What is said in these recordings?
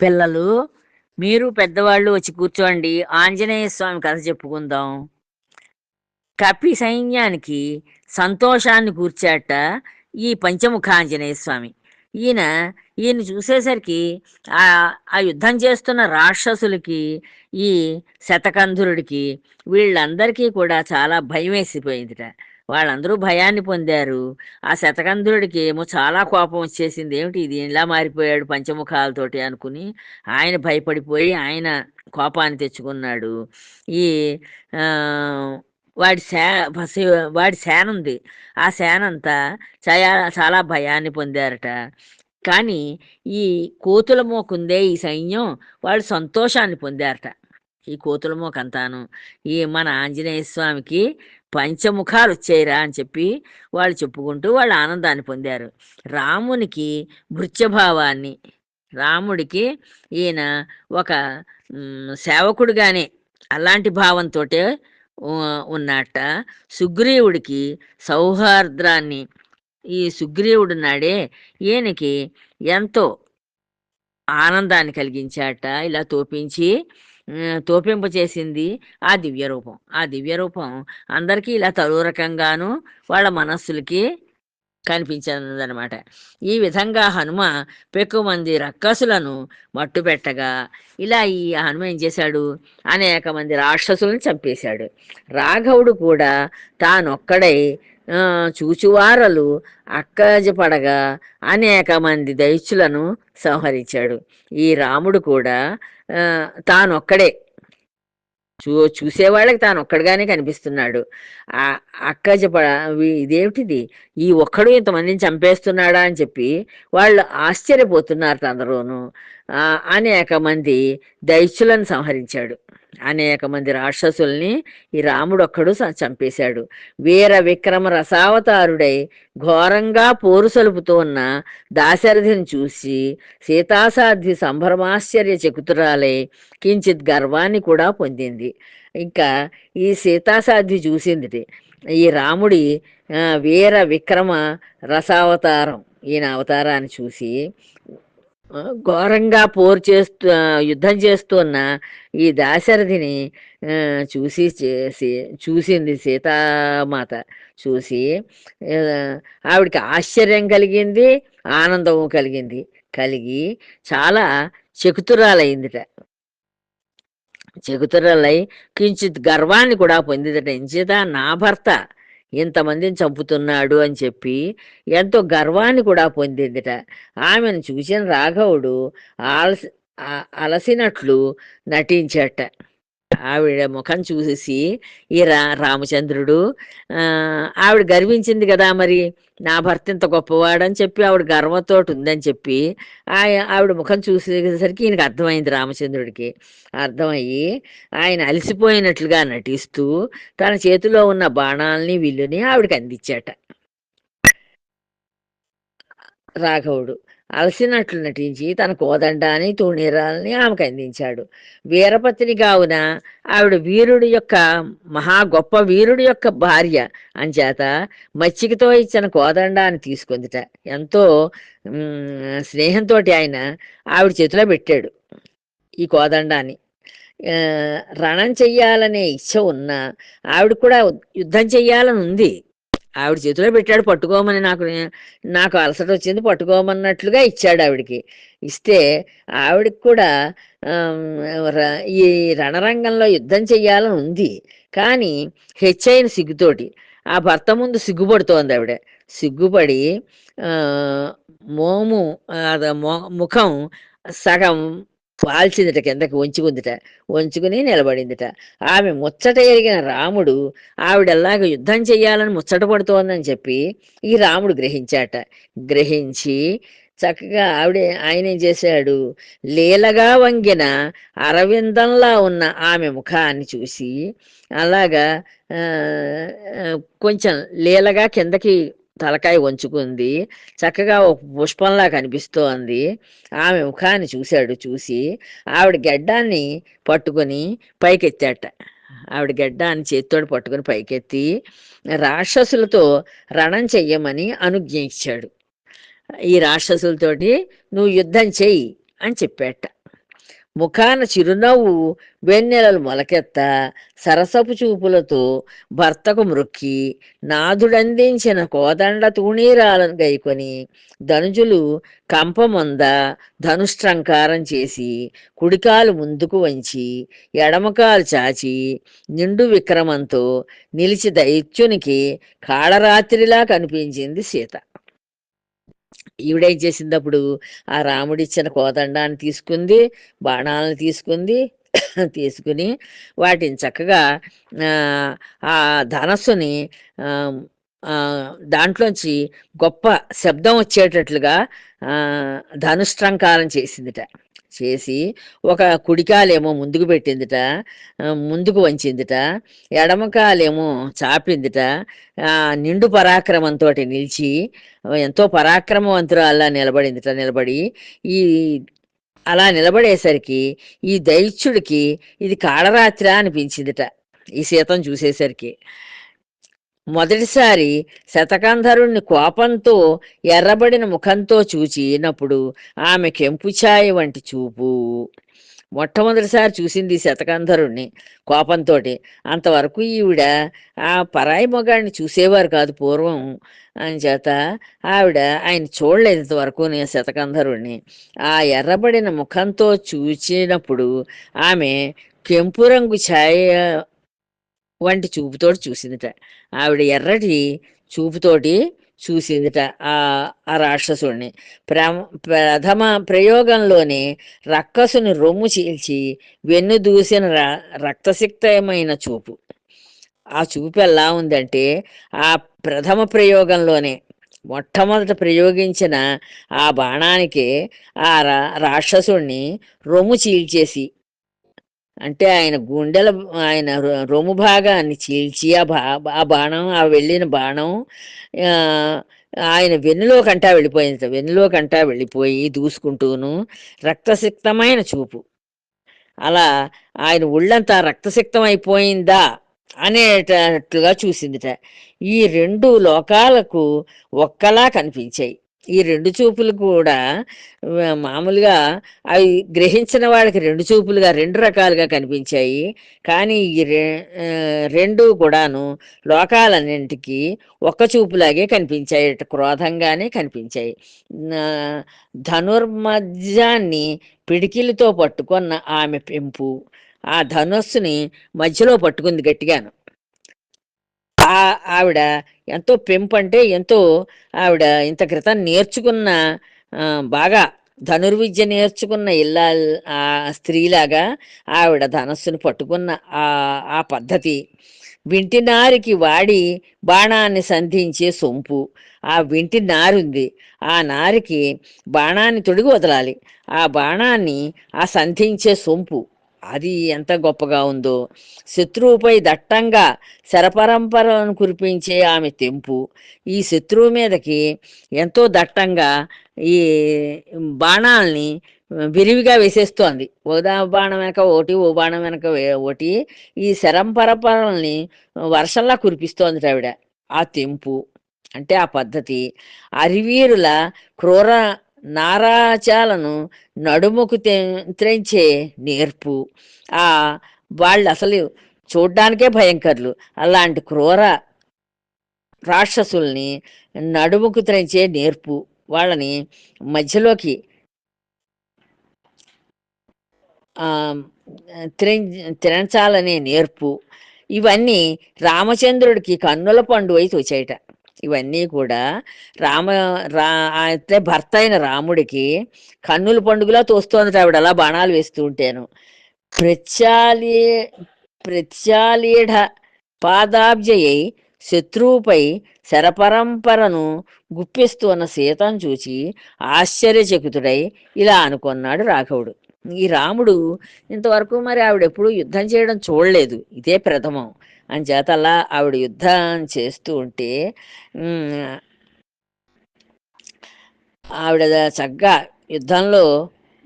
పిల్లలు మీరు పెద్దవాళ్ళు వచ్చి కూర్చోండి. ఆంజనేయ స్వామి కథ చెప్పుకుందాం. కపి సైన్యానికి సంతోషాన్ని కూర్చాట ఈ పంచముఖ ఆంజనేయ స్వామి. ఈయన ఈయన చూసేసరికి ఆ ఆ యుద్ధం చేస్తున్న రాక్షసులకి ఈ శతకంధురుడికి వీళ్ళందరికీ కూడా చాలా భయం వేసిపోయిందిట వాళ్ళందరూ భయాన్ని పొందారు. ఆ శతకంధుడికి ఏమో చాలా కోపం వచ్చేసింది. ఏమిటి ఇది? ఇలా మారిపోయాడు పంచముఖాలతోటి అనుకుని ఆయన భయపడిపోయి ఆయన కోపాన్ని తెచ్చుకున్నాడు. ఈ వాడి శా వాడి సేన ఉంది. ఆ సేన అంతా చాలా చాలా భయాన్ని పొందారట. కానీ ఈ కోతుల మోకుందే ఈ సైన్యం వాళ్ళు సంతోషాన్ని పొందారట. ఈ కోతుల మోకంతాను ఈ మన ఆంజనేయ స్వామికి పంచముఖాలు వచ్చాయిరా అని చెప్పి వాళ్ళు చెప్పుకుంటూ వాళ్ళు ఆనందాన్ని పొందారు. రామునికి భృత్యభావాన్ని రాముడికి ఈయన ఒక సేవకుడుగానే అలాంటి భావంతో ఉన్నట్ట సుగ్రీవుడికి సౌహార్ద్రాన్ని ఈ సుగ్రీవుడు నాడే ఈయనకి ఎంతో ఆనందాన్ని కలిగించాట. ఇలా తోపించి తోపింపు చేసింది ఆ దివ్య రూపం ఆ దివ్య రూపం అందరికీ ఇలా తలో రకంగాను వాళ్ళ మనస్సులకి కనిపించిందనమాట ఈ విధంగా హనుమ పెక్కుమంది మంది మట్టు మట్టుపెట్టగా ఇలా ఈ హనుమ ఏం చేశాడు? అనేక మంది రాక్షసులను చంపేశాడు. రాఘవుడు కూడా తానొక్కడై ఆ, చూచువారలు అక్కజపడగా అనేక మంది దైత్యులను సంహరించాడు. ఈ రాముడు కూడా తానొక్కడే. చూ చూసేవాళ్ళకి తాను ఒక్కడిగానే కనిపిస్తున్నాడు. ఆ అక్క చెప్ప ఇదేమిటిది? ఈ ఒక్కడు ఇంతమందిని చంపేస్తున్నాడా అని చెప్పి వాళ్ళు ఆశ్చర్యపోతున్నారు అందరూను అనేక మంది దైత్యులను సంహరించాడు. అనేక మంది రాక్షసుల్ని ఈ రాముడు ఒక్కడు చంపేశాడు. వీర విక్రమ రసావతారుడై ఘోరంగా పోరు సలుపుతూ ఉన్న దాశరథిని చూసి సీతాసాధ్వి సంభ్రమాశ్చర్య చకుతురాలై కించిత్ గర్వాన్ని కూడా పొందింది. ఇంకా ఈ సీతాసాధ్వి చూసింది ఈ రాముడి వీర విక్రమ రసావతారం ఈయన అవతారాన్ని చూసి ఘోరంగా పోరు చేస్తూ యుద్ధం చేస్తున్న ఈ దాశరథిని చూసి చేసి చూసింది సీతామాత. చూసి ఆవిడికి ఆవిడకి ఆశ్చర్యం కలిగింది ఆనందం కలిగింది. కలిగి చాలా చకుతురాలైందిట. చెకుతురాలై కించిత్ గర్వాన్ని కూడా పొందిదట. ఎంచేత నా భర్త ఇంతమందిని చంపుతున్నాడు అని చెప్పి ఎంతో గర్వాన్ని కూడా పొందిందిట. ఆమెను చూసిన రాఘవుడు అలసి అలసినట్లు నటించట. ఆవిడ ముఖం చూసేసి ఈ రా రామచంద్రుడు ఆ, ఆవిడ గర్వించింది కదా మరి నా భర్త ఇంత గొప్పవాడని చెప్పి ఆవిడ గర్వంతో ఉందని చెప్పి ఆవిడ ముఖం చూసేసరికి ఈయనకి అర్థమైంది రామచంద్రుడికి. అర్థమయ్యి ఆయన అలసిపోయినట్లుగా నటిస్తూ తన చేతిలో ఉన్న బాణాలని విల్లుని ఆవిడకి అందించాట. రాఘవుడు అలసినట్లు నటించి తన కోదండాన్ని తూణీరాలని ఆమెకు అందించాడు. వీరపత్ని కావున ఆవిడ వీరుడి యొక్క మహా గొప్ప వీరుడి యొక్క భార్య అంచేత మచ్చికతో ఇచ్చిన కోదండాన్ని తీసుకుందిట. ఎంతో స్నేహంతో ఆయన ఆవిడ చేతిలో పెట్టాడు ఈ కోదండాన్ని. రణం చెయ్యాలనే ఇచ్చ ఉన్న ఆవిడ కూడా యుద్ధం చెయ్యాలని ఉంది. ఆవిడ చేతిలో పెట్టాడు పట్టుకోమని నాకు నాకు అలసట వచ్చింది పట్టుకోమన్నట్లుగా ఇచ్చాడు ఆవిడకి. ఇస్తే ఆవిడకి కూడా ర- ఈ రణరంగంలో యుద్ధం చెయ్యాలని ఉంది. కానీ హెచ్చైన సిగ్గుతోటి ఆ భర్త ముందు సిగ్గుపడుతోంది ఆవిడ. సిగ్గుపడి మోము అద ముఖం సగం వాల్చిందిట కిందకి వంచుకుందిట. వంచుకుని నిలబడిందిట. ఆమె ముచ్చట ఎరిగిన రాముడు ఆవిడల్లాగ యుద్ధం చెయ్యాలని ముచ్చట పడుతోందని చెప్పి ఈ రాముడు గ్రహించాట. గ్రహించి చక్కగా ఆవిడ ఆయన ఏం చేశాడు? లీలగా వంగిన అరవిందంలా ఉన్న ఆమె ముఖాన్ని చూసి అలాగా కొంచెం లీలగా కిందకి తలకాయ వంచుకుంది. చక్కగా ఒక పుష్పంలా కనిపిస్తోంది. ఆమె ముఖాన్ని చూశాడు చూసి ఆవిడ గెడ్డాన్ని పట్టుకొని పైకెత్తాట. ఆవిడ గెడ్డాన్ని చేత్తోడు పట్టుకొని పైకెత్తి రాక్షసులతో రణం చెయ్యమని అనుజ్ఞ ఇచ్చాడు ఈ రాక్షసులతోటి నువ్వు యుద్ధం చెయ్యి అని చెప్పాట. ముఖాన చిరునవ్వు వెన్నెలలు మొలకెత్త సరసపు చూపులతో భర్తకు మృక్కి నాదుడందించిన కోదండ తూణీరాలను గైకొని ధనుజులు కంపమొంద ధనుష్ట్రంకారం చేసి కుడికాలు ముందుకు వంచి ఎడమకాలు చాచి నిండు విక్రమంతో నిలిచి దైత్యునికి కాళరాత్రిలా కనిపించింది సీత. ఈవిడేం చేసింది అప్పుడు ఆ రాముడిచ్చిన కోదండాన్ని తీసుకుంది బాణాలను తీసుకుంది తీసుకుని వాటిని చక్కగా ఆ, ధనస్సుని దాంట్లోంచి గొప్ప శబ్దం వచ్చేటట్లుగా ధనుష్ట్రంకారం చేసిందిట. చేసి ఒక కుడికాలేమో ముందుకు పెట్టిందిట ముందుకు వంచిందిట ఎడమకాలేమో చాపిందిట నిండు పరాక్రమంతో నిలిచి ఎంతో పరాక్రమవంతురాల్లా నిలబడిందిట నిలబడి ఈ అలా నిలబడేసరికి ఈ దైత్యుడికి ఇది కాళరాత్రి అనిపించిందిట ఈ సీతం చూసేసరికి. మొదటిసారి శతకంధరుణ్ణి కోపంతో ఎర్రబడిన ముఖంతో చూచినప్పుడు ఆమె కెంపుఛాయ వంటి చూపు. మొట్టమొదటిసారి చూసింది శతకంధరుణ్ణి కోపంతో అంతవరకు ఈవిడ ఆ పరాయి మొగాడిని చూసేవారు కాదు పూర్వం. అని చేత ఆవిడ ఆయన చూడలేదు ఇంతవరకు నేను శతకంధరుణ్ణి. ఆ ఎర్రబడిన ముఖంతో చూచినప్పుడు ఆమె కెంపు రంగు ఛాయ వంటి చూపుతోటి చూసిందిట. ఆవిడ ఎర్రటి చూపుతోటి చూసిందిట ఆ ఆ రాక్షసుడిని. ప్ర ప్రథమ ప్రయోగంలోనే రక్కసుని రొమ్ము చీల్చి వెన్ను దూసిన ర రక్తసిక్తమైన చూపు. ఆ చూపు ఎలా ఉందంటే ఆ ప్రథమ ప్రయోగంలోనే మొట్టమొదట ప్రయోగించిన ఆ బాణానికి ఆ రా రాక్షసుణ్ణి రొమ్ము చీల్చేసి అంటే ఆయన గుండెల ఆయన రొమ్ము భాగాన్ని చీల్చి ఆ బా ఆ బాణం ఆ వెళ్ళిన బాణం ఆయన వెన్నులో కంటా వెళ్ళిపోయింది వెన్నులో కంటా వెళ్ళిపోయి దూసుకుంటూను రక్తసిక్తమైన చూపు. అలా ఆయన ఒళ్ళంతా రక్తసిక్తం అయిపోయిందా అనేటట్లుగా చూసిందిట. ఈ రెండు లోకాలకు ఒక్కలా కనిపించాయి. ఈ రెండు చూపులు కూడా మామూలుగా అవి గ్రహించిన వాళ్ళకి రెండు చూపులుగా రెండు రకాలుగా కనిపించాయి. కానీ ఈ రె రెండు కూడాను లోకాలన్నింటికి ఒక్క చూపులాగే కనిపించాయి. క్రోధంగానే కనిపించాయి. ధనుర్మధ్యాన్ని పిడికిలితో పట్టుకున్న ఆమె పెంపు ఆ ధనుస్సుని మధ్యలో పట్టుకుంది గట్టిగాను. ఆ ఆవిడ ఎంతో పెంపు అంటే ఎంతో ఆవిడ ఇంత క్రితం నేర్చుకున్న బాగా ధనుర్విద్య నేర్చుకున్న ఇల్లా ఆ స్త్రీలాగా ఆవిడ ధనస్సును పట్టుకున్న ఆ ఆ పద్ధతి. వింటి నారికి వాడి బాణాన్ని సంధించే సొంపు. ఆ వింటి నారుంది. ఆ నారికి బాణాన్ని తొడిగి వదలాలి. ఆ బాణాన్ని ఆ సంధించే సొంపు. అది ఎంత గొప్పగా ఉందో. శత్రువుపై దట్టంగా శరపరంపరను కురిపించే ఆమె తెంపు. ఈ శత్రువు మీదకి ఎంతో దట్టంగా ఈ బాణాల్ని విరివిగా వేసేస్తోంది. ఓదా బాణం వెనక ఒకటి ఓ బాణం వెనక ఒకటి. ఈ శరంపరపరల్ని వర్షంలా కురిపిస్తోంది ఆవిడ. ఆ తెంపు అంటే ఆ పద్ధతి. అరివీరుల క్రూర నారాచాలను నడుముకు త్రెంచే నేర్పు. ఆ వాళ్ళు అసలు చూడ్డానికే భయంకరులు. అలాంటి క్రూర రాక్షసుల్ని నడుముకు త్రెంచే నేర్పు. వాళ్ళని మధ్యలోకి ఆ, త్రెంచాలనే నేర్పు. ఇవన్నీ రామచంద్రుడికి కన్నుల పండు అయి తోచాయట. ఇవన్నీ కూడా రామ రా అయితే భర్త అయిన రాముడికి కన్నుల పండుగలా తోస్తోంది ఆవిడ. అలా బాణాలు వేస్తూ ఉంటాను. ప్రత్యాలే ప్రత్యాలీఢ పాదాబ్జయై శత్రువుపై శరపరంపరను గుప్పిస్తున్న సీతను చూచి ఆశ్చర్యచకితుడై ఇలా అనుకున్నాడు రాఘవుడు. ఈ రాముడు ఇంతవరకు మరి ఆవిడ ఎప్పుడు యుద్ధం చేయడం చూడలేదు. ఇదే ప్రథమం. అంచేత అలా ఆవిడ యుద్ధం చేస్తూ ఉంటే ఆవిడ చక్కగా యుద్ధంలో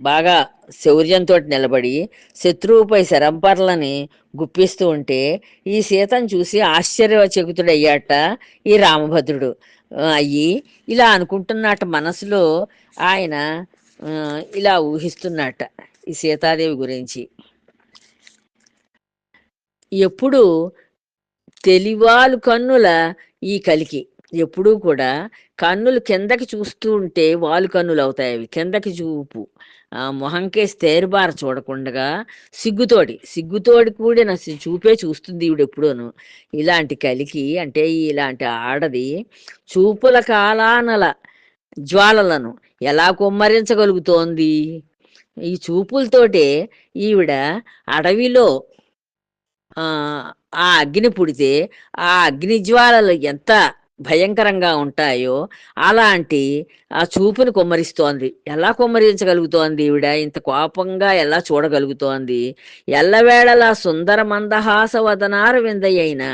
బాగా శౌర్యంతో నిలబడి శత్రువుపై శరంపర్లని గుప్పిస్తూ ఉంటే ఈ సీతను చూసి ఆశ్చర్యచకితుడయ్యాట ఈ రామభద్రుడు. అయ్యి ఇలా అనుకుంటున్నట్ట మనసులో ఆయన ఇలా ఊహిస్తున్నట్ట ఈ సీతాదేవి గురించి. ఎప్పుడు తెలివాలు కన్నుల ఈ కలికి. ఎప్పుడూ కూడా కన్నులు కిందకి చూస్తూ ఉంటే వాలు కన్నులు అవుతాయి అవి. కిందకి చూపు. ఆ మొహంకేసి చూడకుండా సిగ్గుతోటి సిగ్గుతోటి కూడిన చూపే చూస్తుంది ఈవిడ ఎప్పుడూను. ఇలాంటి కలికి అంటే ఇలాంటి ఆడది చూపుల కాలానల జ్వాలలను ఎలా కుమ్మరించగలుగుతోంది? ఈ చూపులతోటే ఈవిడ అడవిలో ఆ అగ్ని పుడితే ఆ అగ్ని జ్వాలలు ఎంత భయంకరంగా ఉంటాయో అలాంటి ఆ చూపును కుమ్మరిస్తోంది. ఎలా కుమ్మరించగలుగుతోంది ఈవిడ? ఇంత కోపంగా ఎలా చూడగలుగుతోంది? ఎల్లవేళలా సుందర మందహాస వదనార విందయ్యైన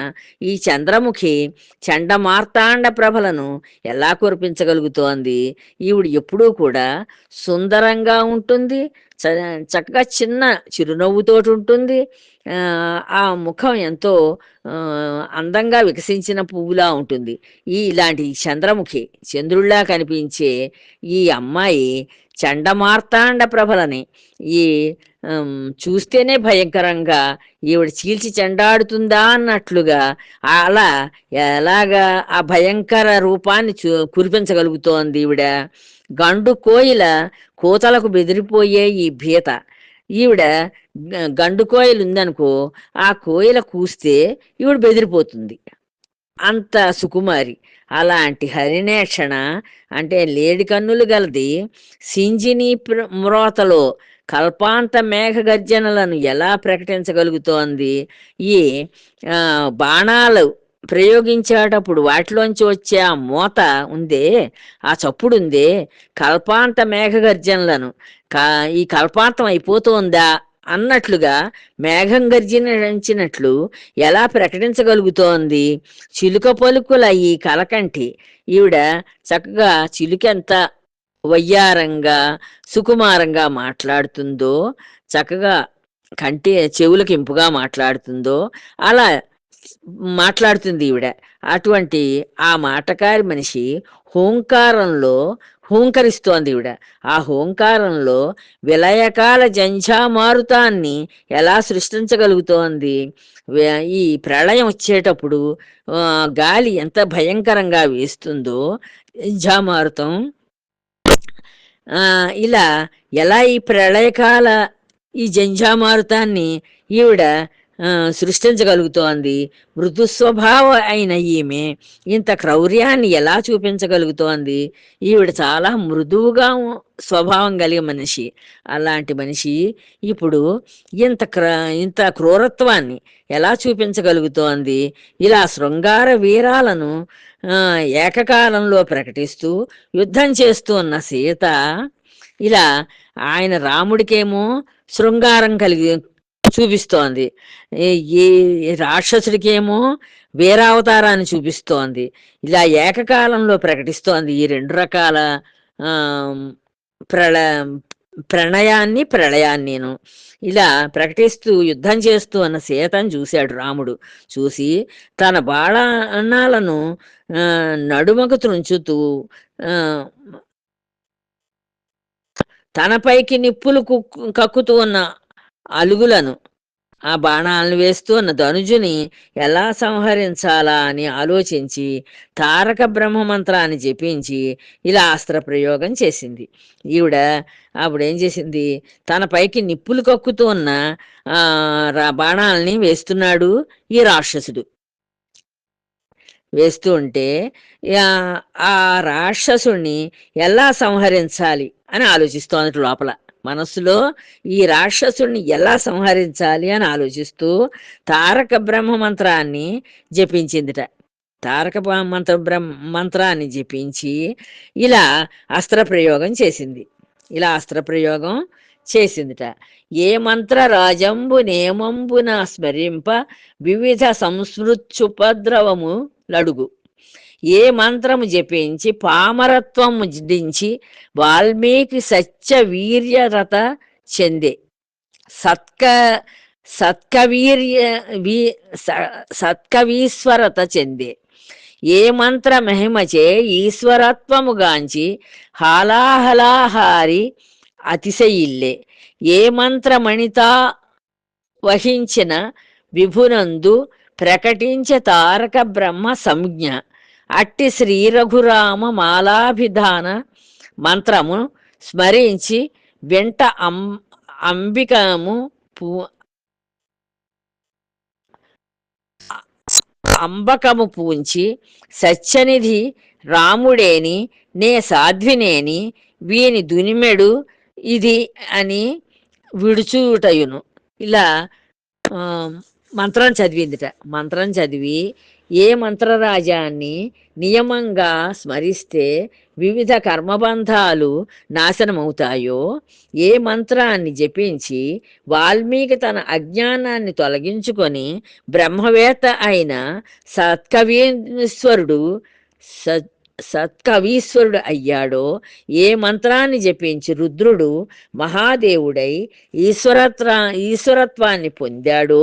ఈ చంద్రముఖి చండమార్తాండ ప్రభలను ఎలా కురిపించగలుగుతోంది? ఈవిడ ఎప్పుడూ కూడా సుందరంగా ఉంటుంది చక్కగా చిన్న చిరునవ్వుతోటి ఉంటుంది ఆ, ముఖం ఎంతో అందంగా వికసించిన పువ్వులా ఉంటుంది. ఈ ఇలాంటి చంద్రముఖి చంద్రుల్లా కనిపించే ఈ అమ్మాయి చండమార్తాండ ప్రభలని ఈ చూస్తేనే భయంకరంగా ఈవిడ చీల్చి చెండాడుతుందా అన్నట్లుగా అలా ఎలాగా ఆ భయంకర రూపాన్ని చూ కురిపించగలుగుతోంది ఈవిడ. గండు కోయిల కోతలకు బెదిరిపోయే ఈ భీత. ఈవిడ గండు కోయిలు ఉందనుకో ఆ కోయిల కూస్తే ఈవిడ బెదిరిపోతుంది. అంత సుకుమారి. అలాంటి హరినేక్షణ అంటే లేడి కన్నులు గలది సింజిని ప్ర- మ్రోతలో కల్పాంత మేఘ గర్జనలను ఎలా ప్రకటించగలుగుతోంది? ఈ బాణాలు ప్రయోగించేటప్పుడు వాటిలోంచి వచ్చే ఆ మూత ఉందే ఆ చప్పుడు ఉందే కల్పాంత మేఘ గర్జనలను కా ఈ కల్పాంతం అయిపోతుందా అన్నట్లుగా మేఘం గర్జించినట్లు ఎలా ప్రకటించగలుగుతోంది? చిలుక పలుకుల ఈ కలకంటి ఈవిడ చక్కగా చిలుకెంత వయ్యారంగా సుకుమారంగా మాట్లాడుతుందో చక్కగా కంటి చెవులకు ఇంపుగా మాట్లాడుతుందో అలా మాట్లాడుతుంది ఈవిడ. అటువంటి ఆ మాటకారి మనిషి హోంకారంలో హూంకరిస్తోంది ఈవిడ. ఆ హోంకారంలో విలయకాల జంఝామారుతాన్ని ఎలా సృష్టించగలుగుతోంది? ఈ ప్రళయం వచ్చేటప్పుడు గాలి ఎంత భయంకరంగా వేస్తుందో జంఝామారుతం ఇలా ఎలా ఈ ప్రళయకాల ఈ జంజామారుతాన్ని ఈవిడ సృష్టించగలుగుతోంది? మృదుస్వభావ అయిన ఈమె ఇంత క్రౌర్యాన్ని ఎలా చూపించగలుగుతోంది? ఈవిడ చాలా మృదువుగా స్వభావం కలిగిన మనిషి. అలాంటి మనిషి ఇప్పుడు ఇంత క్ర ఇంత క్రూరత్వాన్ని ఎలా చూపించగలుగుతోంది? ఇలా శృంగార వీరాలను ఏకకాలంలో ప్రకటిస్తూ యుద్ధం చేస్తూ ఉన్న సీత ఇలా ఆయన రాముడికేమో శృంగారం కలిగి చూపిస్తోంది. ఈ- రాక్షసుడికేమో వీరావతారాన్ని చూపిస్తోంది. ఇలా ఏకకాలంలో ప్రకటిస్తోంది ఈ రెండు రకాల ప్రళ ప్రణయాన్ని ప్రళయాన్నిను నేను. ఇలా ప్రకటిస్తూ యుద్ధం చేస్తూ అన్న సీతను చూశాడు రాముడు. చూసి తన బాణాలను నడుమకు త్రుంచుతూ తనపైకి నిప్పులు కుక్కు- కక్కుతూ ఉన్న అలుగులను ఆ బాణాలను వేస్తూ ఉన్న ధనుజుని ఎలా సంహరించాలా అని ఆలోచించి తారక బ్రహ్మ మంత్రాన్ని జపించి ఇలా అస్త్ర ప్రయోగం చేసింది. ఈవిడ అప్పుడు ఏం చేసింది? తన పైకి నిప్పులు కక్కుతూ ఉన్న ఆ రా- బాణాలని వేస్తున్నాడు ఈ రాక్షసుడు. వేస్తూ ఉంటే ఆ- ఆ రాక్షసుణ్ణి ఎలా సంహరించాలి అని ఆలోచిస్తోంది లోపల. మనసులో ఈ రాక్షసుడిని ఎలా సంహరించాలి అని ఆలోచిస్తూ తారక బ్రహ్మ మంత్రాన్ని జపించిందిట. తారక బ్రహ్మ మంత్ర బ్రహ్మ మంత్రాన్ని జపించి ఇలా అస్త్ర ప్రయోగం చేసింది. ఇలా అస్త్ర ప్రయోగం చేసిందిట. ఏ మంత్ర రాజంబు నేమంబున స్మరింప వివిధ సంస్మృత్యుపద్రవము లడుగు. ఏ మంత్రము జపించి పామరత్వము దించి వాల్మీకి సత్య వీర్యరత చెందే. సత్క సత్కవీర్య వీ స- సత్కవీశ్వరత చెందే. ఏ మంత్ర మహిమచే ఈశ్వరత్వము గాంచి హాలాహలాహారి అతిశయిల్లే. ఏ మంత్రమణితా వహించిన విభునందు ప్రకటించ తారక బ్రహ్మ సంజ్ఞ. అట్టి శ్రీ రఘురామ మాలాభిధాన మంత్రము స్మరించి వెంట అం అంబికము పూ అంబకము పూంచి సత్యనిధి రాముడేని నే సాధ్వినేని వీని దునిమెడు ఇది అని విడుచుటయును. ఇలా మంత్రం చదివిందిట. మంత్రం చదివి ఏ మంత్రరాజాన్ని నియమంగా స్మరిస్తే వివిధ కర్మబంధాలు నాశనమవుతాయో ఏ మంత్రాన్ని జపించి వాల్మీకి తన అజ్ఞానాన్ని తొలగించుకొని బ్రహ్మవేత్త అయిన సత్కవీశ్వరుడు సత్ సత్కవీశ్వరుడు అయ్యాడో ఏ మంత్రాన్ని జపించి రుద్రుడు మహాదేవుడై ఈశ్వరత్వ ఈశ్వరత్వాన్ని పొందాడో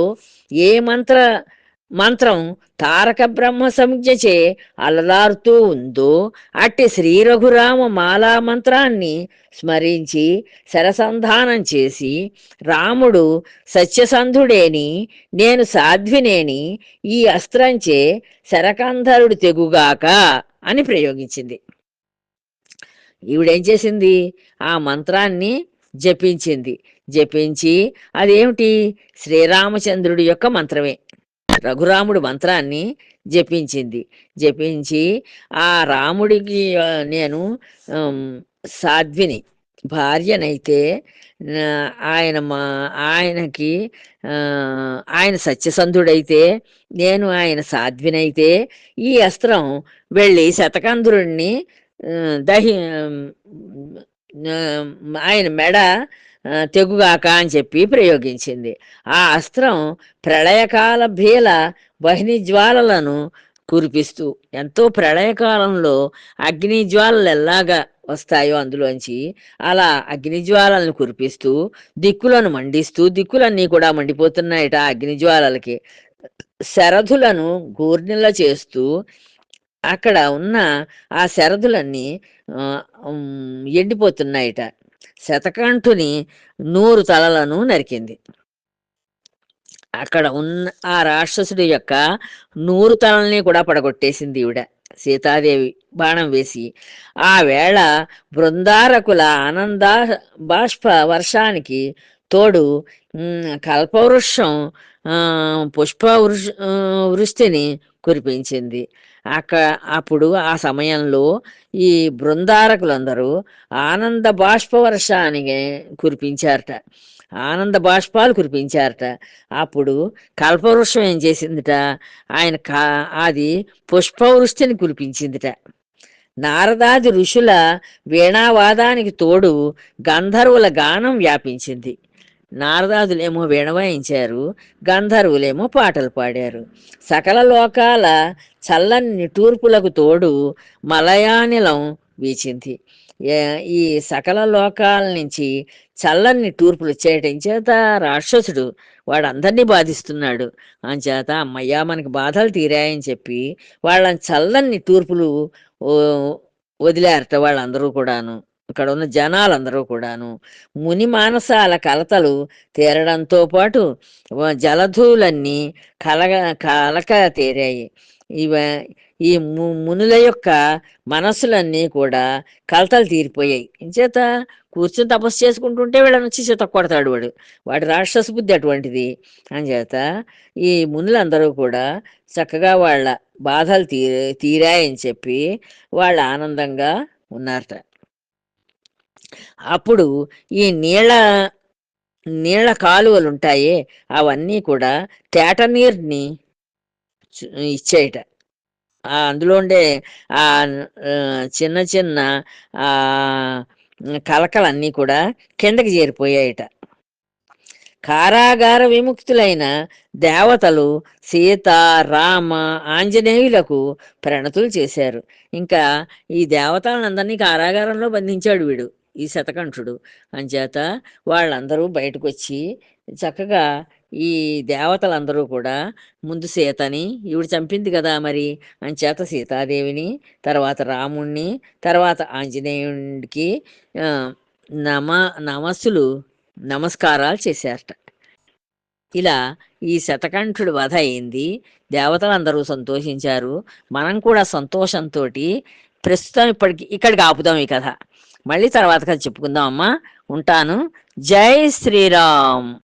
ఏ మంత్ర మంత్రం తారక బ్రహ్మ సంజ్ఞచే అలలారుతూ ఉందో అట్టి శ్రీ రఘురామ మాలా మంత్రాన్ని స్మరించి శరసంధానం చేసి రాముడు సత్యసంధుడేని నేను సాధ్వినేని ఈ అస్త్రంచే శరకంధరుడు తెగుగాక అని ప్రయోగించింది. ఈవిడేం చేసింది? ఆ మంత్రాన్ని జపించింది. జపించి అదేమిటి? శ్రీరామచంద్రుడి యొక్క మంత్రమే. రఘురాముడు మంత్రాన్ని జపించింది. జపించి ఆ రాముడికి నేను సాధ్విని భార్యనైతే ఆయన మా ఆయనకి ఆయన సత్యసంధుడైతే నేను ఆయన సాధ్వినైతే ఈ అస్త్రం వెళ్ళి శతకంధుడిని దహి ఆయన మెడ తెగుగాక అని చెప్పి ప్రయోగించింది. ఆ అస్త్రం ప్రళయకాల భీల వహ్ని జ్వాలలను కురిపిస్తూ ఎంతో ప్రళయకాలంలో అగ్ని జ్వాలలు ఎలాగా వస్తాయో అందులోంచి అలా అగ్ని జ్వాలలను కురిపిస్తూ దిక్కులను మండిస్తూ దిక్కులన్నీ కూడా మండిపోతున్నాయట అగ్నిజ్వాలలకి. అగ్ని జ్వాలలకి గూర్నిల చేస్తూ అక్కడ ఉన్న ఆ శరథులన్నీ ఎండిపోతున్నాయట. శతకంఠుని నూరు తలలను నరికింది. అక్కడ ఉన్న ఆ రాక్షసుడి యొక్క నూరు తలల్ని కూడా పడగొట్టేసింది ఈవిడ. సీతాదేవి బాణం వేసి. ఆ వేళ బృందారకుల ఆనంద బాష్ప వర్షానికి తోడు కల్పవృక్షం పుష్ప వృష్ వృష్టిని కురిపించింది. అక్క అప్పుడు ఆ సమయంలో ఈ బృందారకులందరూ ఆనంద బాష్ప వర్షానికి కురిపించారట. ఆనంద బాష్పాలు కురిపించారట. అప్పుడు కల్పవృక్షం ఏం చేసిందిట? ఆయన కా అది పుష్పవృష్టిని కురిపించిందిట. నారదాది ఋషుల వీణావాదానికి తోడు గంధర్వుల గానం వ్యాపించింది. నారదాదులేమో వీణ వాయించారు గంధర్వులేమో పాటలు పాడారు. సకల లోకాల చల్లని నిటూర్పులకు తోడు మలయానిలం వీచింది. ఈ సకల లోకాల నుంచి చల్లని టూర్పులు చేయటం చేత రాక్షసుడు వాడందరినీ బాధిస్తున్నాడు. అంచేత అమ్మయ్యా మనకి బాధలు తీరాయని చెప్పి వాళ్ళని చల్లని టూర్పులు వదిలేరట వాళ్ళందరూ కూడాను. అక్కడ ఉన్న జనాలందరూ కూడాను ముని మానసాల కలతలు తీరడంతో పాటు జలధూలన్నీ జలధువులన్నీ కలగ కలక తీరాయి. ఇవ ఈ ము- మునుల యొక్క మనస్సులన్నీ కూడా కలతలు తీరిపోయాయి. ఇంచేత కూర్చొని తపస్సు చేసుకుంటుంటే వీళ్ళని వచ్చి చేత కొడతాడు వాడు. వాడి రాక్షస బుద్ధి అటువంటిది. అంచేత ఈ మునులందరూ కూడా చక్కగా వాళ్ళ బాధలు తీ తీరాయని చెప్పి వాళ్ళు ఆనందంగా ఉన్నారట. అప్పుడు ఈ నీళ్ళ నీళ్ళ కాలువలు ఉంటాయే అవన్నీ కూడా తేట నీరుని ఇచ్చేయట. అందులో ఉండే ఆ ఆ, చిన్న చిన్న ఆ కలకలన్నీ కూడా కిందకి చేరిపోయాయట. కారాగార విముక్తులైన దేవతలు సీత రామ ఆంజనేయులకు ప్రణతులు చేశారు. ఇంకా ఈ దేవతలందరినీ కారాగారంలో బంధించాడు వీడు. ఈ శతకంఠుడు. అంచేత వాళ్ళందరూ బయటకు వచ్చి చక్కగా ఈ దేవతలందరూ కూడా ముందు సీతని ఈవిడ చంపింది కదా మరి! అంచేత సీతాదేవిని తర్వాత రాముణ్ణి తర్వాత ఆంజనేయుడికి నమ నమస్సులు నమస్కారాలు చేశారట. ఇలా ఈ శతకంఠుడు వధ అయింది. దేవతలందరూ సంతోషించారు. మనం కూడా సంతోషంతో ప్రస్తుతం ఇప్పటికి ఇక్కడికి ఆపుదాం ఈ కథ. మళ్ళీ తర్వాత కథ చెప్పుకుందాం అమ్మా. ఉంటాను. జై శ్రీరామ్.